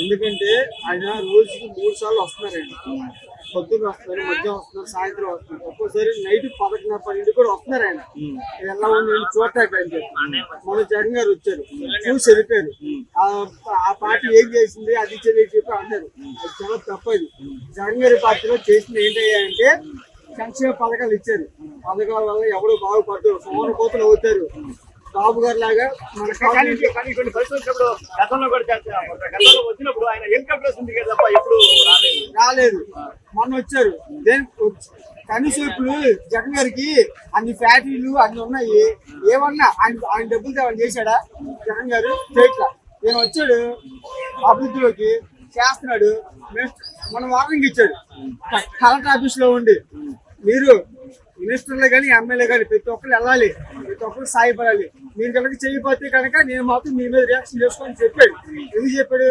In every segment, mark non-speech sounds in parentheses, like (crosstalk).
ఎందుకంటే ఆయన రోజుకి మూడు సార్లు వస్తున్నారండి. పొద్దున్న వస్తున్నారు మధ్యాహ్నం వస్తున్నారు సాయంత్రం వస్తున్నారు. ఒక్కోసారి నైట్ పదకొండున్నర పన్నెండు కూడా వస్తున్నారు ఆయన ఎలా ఉంది నేను చూడటానికి అని చెప్పి మన జగన్ గారు వచ్చారు. చూసి వెళ్ళిపోయారు. ఆ- ఆ పార్టీ ఏం చేసింది అది ఇచ్చేది అని చెప్పి అన్నారు. అది చాలా తప్పది. జగన్ గారి పార్టీలో చేసింది ఏంటంటే సంక్షేమ పథకాలు ఇచ్చారు. పథకాల వల్ల ఎవరు బాగుపడతారు సోమర కోతలు అవుతారు. బాబు గారు లాగా మన కానీ కొన్ని పరిస్థితులు వచ్చినప్పుడు గతంలో కూడా చేస్తాం గతంలో వచ్చినప్పుడు ఆయన హెలికాప్టర్ ఉంది కదా తప్ప ఎప్పుడు రాలేదు. రాలేదు. మొన్న వచ్చారు. కనీసం ఇప్పుడు జగన్ గారికి అన్ని ఫ్యాక్టరీలు అన్ని ఉన్నాయి. ఏమన్నా ఆయన ఆయన డబ్బులు ఏమన్నా చేశాడా? జగన్ గారు చేయట్లా. నేను వచ్చాడు అభివృద్ధిలోకి చేస్తున్నాడు. మన వార్నింగ్ ఇచ్చాడు. కలెక్టర్ ఆఫీస్లో ఉండి. మీరు మినిస్టర్లే కానీ ఎమ్మెల్యే కానీ ప్రతి ఒక్కరు వెళ్ళాలి. ప్రతి ఒక్కరు సాయపడాలి. మీరు కనుక చేయకపోతే కనుక నేను మాత్రం మీ మీద రియాక్షన్ చేసుకోని చెప్పాడు. ఎందుకు చెప్పాడు?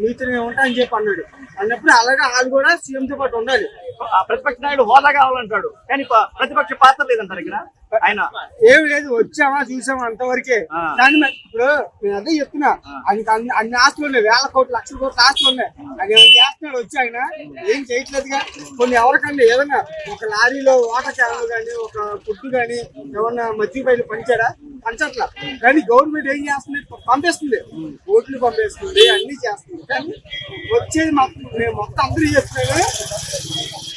మీతో నేను ఉంటా అని చెప్పి అన్నాడు. అన్నప్పుడు అలాగే వాళ్ళు కూడా సీఎంతో పాటు ఉండాలి. ఆ ప్రతిపక్ష నాయుడు హోదా కావాలంటాడు. కానీ ప్రతిపక్ష పాత్ర లేదంటారు ఇక్కడ? ఆయన. ఏమి లేదు వచ్చామా చూసామా అంతవరకే. మ- ఇప్పుడు నేను అదే చెప్తున్నా. ఆయనకి అన్ని అన్ని ఆస్తులు ఉన్నాయి వేల కోట్లు లక్షల కోట్ల ఆస్తులు ఉన్నాయి. ఆయన ఏమైనా చేస్తున్నాడు వచ్చి ఆయన. ఏం చేయట్లేదుగా. కొన్ని ఎవరికన్నా ఏదన్నా ఒక లారీలో వాటర్ క్యాన్లు కానీ ఒక ఫుడ్ కానీ ఏమన్నా మధ్య బయలు పంచాడా? పంచట్లా. కానీ గవర్నమెంట్ ఏం చేస్తుంది? పంపిస్తుంది. ఓట్లు పంపిస్తుంది అన్ని చేస్తుంది. కానీ వచ్చేది మొత్తం నేను మొత్తం అందరూ చెప్తున్నాను.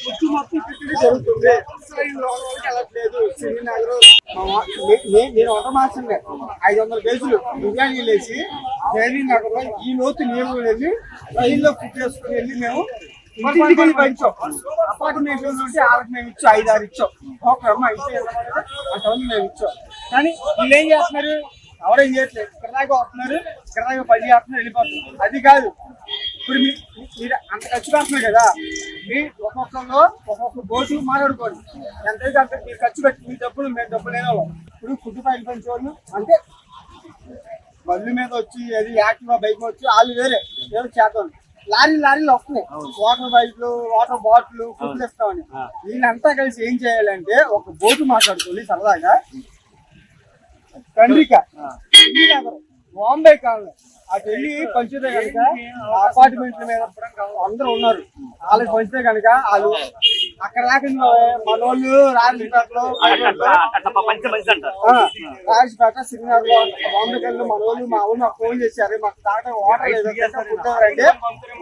ఫుడ్ మొత్తం పెట్టింది జరుగుతుంది. వెళ్ళట్లేదు శ్రీనగర్ మా నేను వంట మాస్టర్లే ఐదు వందల కేజీలు బిర్యానీ వెళ్ళేసి డైలీ నగర్లో ఈ లోతు నీళ్ళు వెళ్ళి రైల్లో ఫుడ్ చేసుకుని వెళ్ళి మేము ఇంటింటికి పంచాం. అపార్ట్మెంట్ ఉంటే వాళ్ళకి మేము ఇచ్చాం ఐదు ఆరు ఇచ్చాం. ఒక అమ్మ ఇచ్చే అంతమంది మేము ఇచ్చాం. కానీ వీళ్ళు ఏం చేస్తున్నారు? ఎవరేం చేయట్లేదు. ఇక్కడ దాకా వస్తున్నారు ఇక్కడ దాకా పని చేస్తున్నారు వెళ్ళిపోతున్నారు. అది కాదు. ఇప్పుడు మీ- మీరు అంత ఖర్చు పెడుతున్నారు కదా మీ ఒక్కొక్కరు ఒక్కొక్క బోటు మాట్లాడుకోండి. ఎంత అయితే అంత మీరు ఖర్చు పెట్టి మీ డబ్బులు మేము డబ్బులు వాళ్ళం ఇప్పుడు ఫుడ్ ఫైల్ పెంచేవాళ్ళు అంటే బళ్ళు మీద వచ్చి అది యాక్టివా బైక్ వచ్చి వాళ్ళు వేరే వేరే చేద్దాం లారీ లారీలు వస్తున్నాయి. వాటర్ బైక్లు వాటర్ బాటిల్ ఫుడ్ ఇస్తామని వీళ్ళంతా కలిసి ఏం చేయాలంటే ఒక బోటు మాట్లాడుకోండి సరదాగా. శ్రీనగర్ బాంబే కాలనీ అటు వెళ్ళి పంచితే కనుక అపార్ట్మెంట్ల మీద అందరూ ఉన్నారు. వాళ్ళకి పంచితే కనుక వాళ్ళు అక్కడ దాకా మనోళ్ళు రాజపేటలో అట్లా అట్లా రాజపేట సిగ్నర్లో బాంబే కలిసి మన వాళ్ళు మా ఊరు మాకు ఫోన్ చేశారు. మాకు తాగడం వాటర్ అంటే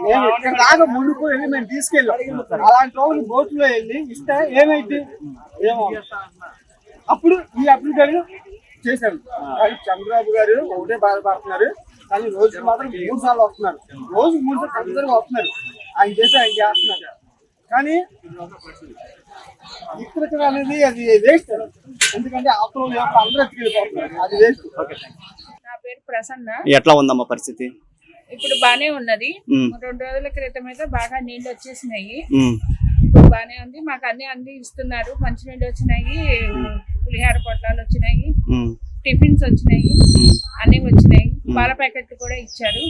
మేము ఇక్కడ దాకా ముందుకు వెళ్ళి మేము తీసుకెళ్ళాం. అలాంటి రోజు బోట్లో వెళ్ళి ఇస్తే ఏమైంది? ఏమో. అప్పుడు ఈ అప్లికేషన్ చేశారు కానీ చంద్రబాబు గారు ఒకటే బాధపడుతున్నారు కానీ రోజు మాత్రం మూడు సార్లు వస్తున్నారు. రోజు మూడు సార్లు కంపల్సరీగా వస్తున్నారు. ఆయన చేసి ఆయన చేస్తున్నారు. కానీ ఇక్కడ అనేది అది వేస్ట్ ఎందుకంటే యొక్క అందరూ ఎత్తుకెళ్ళిపోతున్నారు అది వేస్ట్ నా పేరు ప్రసన్న. ఎట్లా ఉందమ్మా పరిస్థితి? ఇప్పుడు బానే ఉన్నది. రెండు రోజుల క్రితం అయితే బాగా నీళ్ళు వచ్చేసినాయి. ఇప్పుడు బానే ఉంది. మాకు అన్ని అన్ని ఇస్తున్నారు మంచినీళ్ళు వచ్చినాయి. పులిహార పొట్లాలు వచ్చినాయి. టిఫిన్స్ వచ్చినాయి. అన్ని వచ్చినాయి. పాల ప్యాకెట్లు కూడా ఇచ్చారు.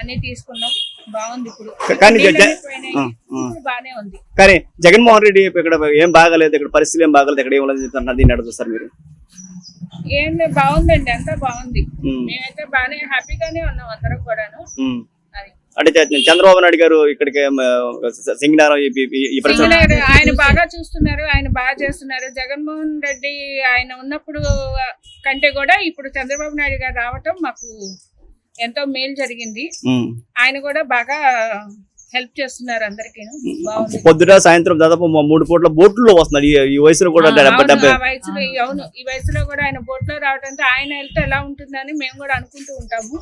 అన్ని తీసుకున్నాం. బాగుంది ఇప్పుడు. బానే ఉంది. కానీ జగన్మోహన్ రెడ్డి ఇక్కడ ఏం బాగాలేదు ఇక్కడ పరిస్థితులు ఏం బాగాలేదు ఇక్కడ ఏం చెప్తున్నారు దీన్ని చూస్తారు మీరు? ఏం బాగుందండి అంతా బాగుంది. మేమైతే బానే హ్యాపీగానే ఉన్నాం అందరం కూడాను. అంటే చంద్రబాబు నాయుడు గారు ఇక్కడికి సింగనారం ఆయన బాగా చూస్తున్నారు ఆయన బాగా చేస్తున్నారు. జగన్మోహన్ రెడ్డి ఆయన ఉన్నప్పుడు కంటే కూడా ఇప్పుడు చంద్రబాబు నాయుడు గారు రావటం మాకు ఎంతో మేలు జరిగింది. ఆయన కూడా బాగా హెల్ప్ చేస్తున్నారు అందరికి. పొద్దుట సాయంత్రం దాదాపు మూడు పూట్ల బోట్లో వస్తున్నాడు ఈ- వయసులో కూడా అవును, ఈ వయసులో కూడా ఆయన బోట్లో రావడంతో ఆయన వెళ్తే ఎలా ఉంటుందని మేము కూడా అనుకుంటూ ఉంటాము.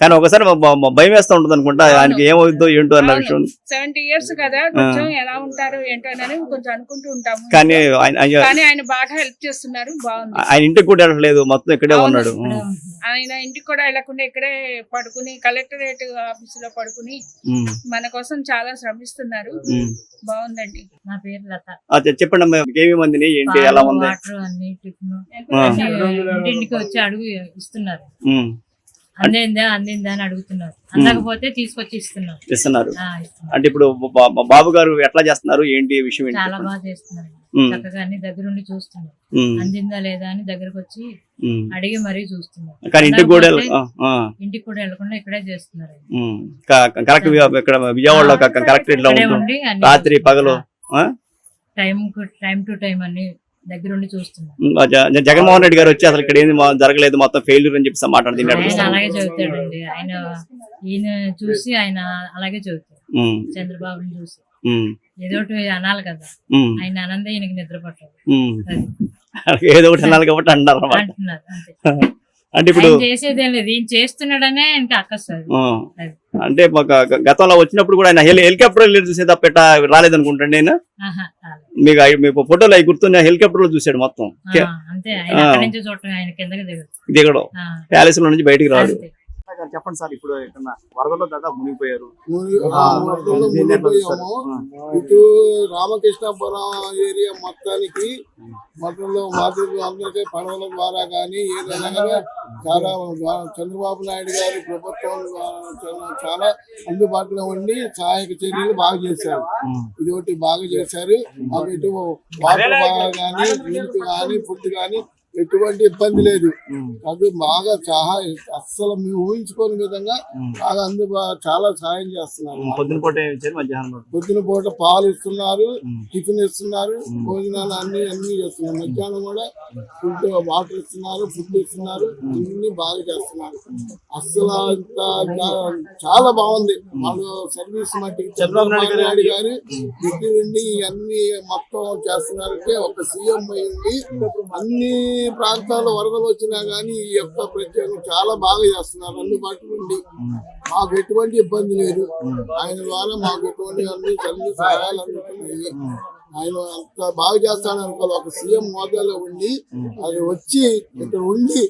కానీ ఒకసారి భయం వేస్తూ ఉంటుంది అనుకుంటా ఆయనకి ఏమవుతుందో ఏంటో అన్న విషయం. సెవెంటీ ఇయర్స్ కదా కొంచెం ఎలా ఉంటారు ఏంటో అని కొంచెం అనుకుంటూ ఉంటాము. కానీ ఆయన కానీ ఆయన బాగా హెల్ప్ చేస్తున్నారు బాగుంది. ఆయన ఇంటికి కూడా వెళ్ళలేదు మొత్తం ఇక్కడే. ఉన్నాడు. ఆయన ఇంటికి కూడా వెళ్ళకుండా ఇక్కడే పడుకుని కలెక్టరేట్ ఆఫీస్లో పడుకుని. మన కోసం చాలా శ్రమిస్తున్నారు. బాగుందండి. నా పేరు లత. చెప్పండి ఏమేమి మందిని ఏంటి ఎలా ఉంది? వాటర్ అన్ని టిఫిన్. ఆ. ఇంటింటికి వచ్చి అడుగు ఇస్తున్నారు. అందిందా అందిందా అని అడుగుతున్నారు. అందకపోతే తీసుకొచ్చి ఇస్తున్నారు. ఇస్తున్నారు. ఆ, ఇస్తున్నారు. అంటే ఇప్పుడు బా- బా- బాబు గారు ఎట్లా చేస్తున్నారు? ఏంటి విషయం ఏంటి చాలా బాగా చేస్తున్నారు. ఉమ్, చక్కగా అన్ని దగ్గరుండి చూస్తున్నారు. ఉమ్, అందిందా లేదా అని దగ్గరకు వచ్చి ఉమ్. అడిగి మరీ చూస్తున్నారు. కానీ ఇంటికి కూడా వెళ్ళ- అందకపోతే ఆ, ఆ, ఇంటికి కూడా వెళ్ళకుండా ఇక్కడే చేస్తున్నారు. ఉమ్. క- క- కరెక్ట్ వి- ఇక్కడ విజయవాడలో క- క- కరెక్ట్ ఇట్లా ఇక్కడే ఉంటుంది ఉండి అన్ని రాత్రి పగలు ఆ? టైం టైం టు టైం అన్ని దగ్గరుండి జగన్మోహన్ రెడ్డి గారు వచ్చి అసలు ఇక్కడ ఏంది మా- జరగలేదు మొత్తం ఫెయిల్యూర్ అని చెప్పి నడిపిస్తారు అలాగే చెబుతాడండి ఆయన ఈయన చూసి ఆయన అలాగే ఉమ్, చంద్రబాబుని చూసి. ఏదో ఒకటి అనాలి కదా. ఆయన ఆనందే ఈయనకి నిద్ర పట్టదు. ఏదో ఒకటి అనాలి కాబట్టి అంటున్నారు (laughs) అంటే ఇప్పుడు చేసేదేం లేదు. ఈయన చేస్తున్నాడనే అక్కస్తుంది. అంటే గతంలో వచ్చినప్పుడు కూడా ఆయన హెలి హెలికాప్టర్ వెళ్ళి చూసే తప్ప ఎట్టా రాలేదనుకుంటాను నేను. మీకు మీకు ఫోటోలు అవి గుర్తున్న హెలికాప్టర్లో చూసాడు మొత్తం. దిగడం. ప్యాలెస్లో నుంచి బయటికి రాడు. అంతే. చెప్పండి సార్ ఇప్పుడు ఇక్కడ వరదలో దాదాపు మునిగిపోయారు. ఇటు రామకృష్ణాపురం ఏరియా మొత్తానికి మొత్తంలో మాతృలు అందరికీ పడవల ద్వారా కానీ ఏదైనా చాలా చంద్రబాబు నాయుడు గారి ప్రభుత్వం చాలా- అందుబాటులో ఉండి సహాయక చర్యలు బాగా చేశారు. ఇది ఒకటి బాగా చేశారు. మాకు ఇటు వాటర్ బాగా కానీ నీటి కానీ ఫుడ్ కానీ ఎటువంటి ఇబ్బంది లేదు. అది బాగా చాలా అస్సలు మేము ఊహించుకోని విధంగా బాగా అందుబా చాలా సహాయం చేస్తున్నారు. పొద్దున పూట పాలు ఇస్తున్నారు టిఫిన్ ఇస్తున్నారు భోజనాలు అన్ని అన్ని చేస్తున్నారు. మధ్యాహ్నం కూడా ఫుడ్ వాటర్ ఇస్తున్నారు ఫుడ్ ఇస్తున్నారు అన్ని బాగా చేస్తున్నారు. అస్సలు చాలా బాగుంది. వాళ్ళు సర్వీస్ మట్టికి చంద్రబాబు నాయుడు గారు దగ్గర నుండి అన్ని మొత్తం చేస్తున్నారంటే ఒక సీఎం అయ్యింది. అన్ని ప్రాంతాల్లో వరదలు వచ్చినా కానీ ఈ యొక్క ప్రత్యేకం చాలా బాగా చేస్తున్నారు. అందుబాటులో ఉండి. మాకు ఎటువంటి ఇబ్బంది లేదు. ఆయన ద్వారా మాకు ఎటువంటి అన్ని సహాయాలు అందుతున్నాయి. ఆయన అంత బాగా చేస్తాను అనుకోవాలి. ఒక సీఎం హోదాలో ఉండి అది వచ్చి ఇక్కడ ఉండి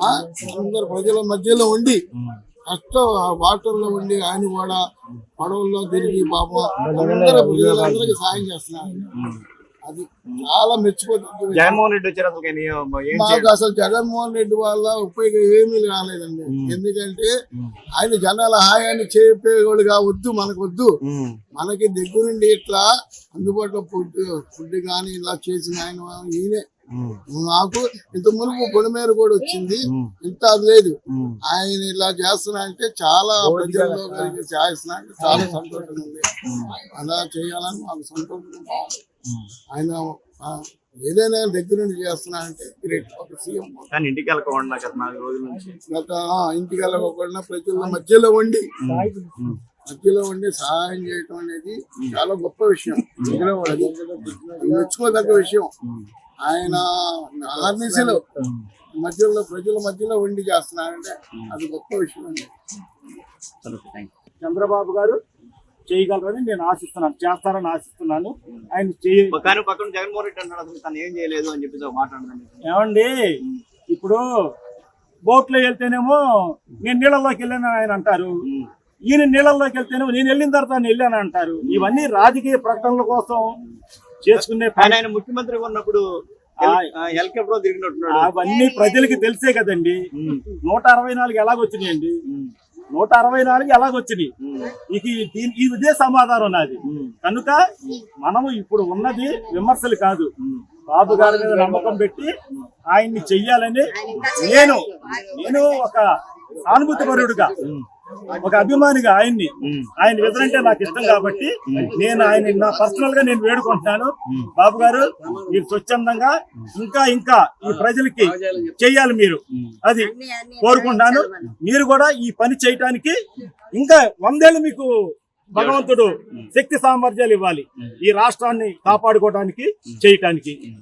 ఆ, అందరు ప్రజల మధ్యలో ఉండి కష్టం వాటర్లో ఉండి ఆయన కూడా పడవల్లో తిరిగి పాపం అందరూ ప్రజలందరికీ సాయం చేస్తున్నారు. అది చాలా మెచ్చిపోతుంది జగన్మోహన్ రెడ్డి వచ్చారు అసలు మాకు అసలు జగన్మోహన్ రెడ్డి వల్ల ఉపయోగం ఏమీ రాలేదండి. ఎందుకంటే ఆయన జనాల హాయాన్ని చెప్పేవాడు కావద్దు మనకు వద్దు మనకి దగ్గరుండి ఇట్లా అందుబాటులో ఫుడ్ ఫుడ్ కానీ ఇలా చేసిన ఆయన ఈయనే. నాకు ఇంత మునుపు పొడిమేర కూడా వచ్చింది. ఇంత అది లేదు. ఆయన ఇలా చేస్తున్నా అంటే చాలా ప్రజల్లో చేస్తున్నా అంటే చాలా సంతోషంగా ఉంది. అలా చేయాలని మాకు సంతోషంగా ఉంది. ఆయన ఆ, ఏదైనా దగ్గరుండి చేస్తున్నా అంటే గ్రేట్ ఒక సీఎం. కానీ ఇంటికి వెళ్ళకుండా గత నాలుగు రోజుల నుంచి. గత ఆ, ఇంటికి వెళ్ళకుండా ప్రజల మధ్యలో ఉండి మధ్యలో ఉండి సహాయం చేయటం అనేది చాలా గొప్ప విషయం. మెచ్చుకోదగ్గ విషయం. ఆయన ఆర్నిసలు మధ్యలో ప్రజల మధ్యలో ఉండి చేస్తున్నారంటే అది గొప్ప విషయం అండి. చంద్రబాబు గారు చేయగలరని నేను ఆశిస్తున్నాను. చేస్తారని ఆశిస్తున్నాను. ఆయన చేయ కానీ పక్కన జగన్మోహన్ రెడ్డి అన్నాడు అసలు తను ఏం చేయలేదు అని చెప్పి మాట్లాడదాం ఏమండి? ఇప్పుడు బోట్లో వెళ్తేనేమో నేను నీళ్ళలోకి వెళ్ళాను ఆయన అంటారు. ఈయన నీళ్ళలోకి వెళ్తేనేమో నేను వెళ్ళిన తర్వాత వెళ్ళాను అంటారు. ఇవన్నీ రాజకీయ ప్రకటనల కోసం చేసుకునే ఆయన ముఖ్యమంత్రి ఉన్నప్పుడు అవన్నీ ప్రజలకి తెలిసే కదండి. నూట అరవై నాలుగు ఎలాగొచ్చినాయండి? నూట అరవై నాలుగు ఎలాగొచ్చినాయి? ఇక ఈ- దీని ఈ ఇదే సమాధానం నాది. కనుక మనము ఇప్పుడు ఉన్నది విమర్శలు కాదు. బాబు గారి మీద నమ్మకం పెట్టి ఆయన్ని చెయ్యాలని నేను నేను ఒక సానుభూతి పరుడుగా ఒక అభిమానిగా ఆయన్ని ఆయన ఎదురంటే నాకు ఇష్టం కాబట్టి నేను ఆయన నా పర్సనల్గా నేను వేడుకుంటున్నాను. బాబు గారు మీరు స్వచ్ఛందంగా ఇంకా ఇంకా ఈ ప్రజలకి చెయ్యాలి మీరు. అది కోరుకుంటున్నాను. మీరు కూడా ఈ పని చేయటానికి ఇంకా వందేళ్ళు మీకు భగవంతుడు శక్తి సామర్థ్యాలు ఇవ్వాలి. ఈ రాష్ట్రాన్ని కాపాడుకోవడానికి చేయటానికి.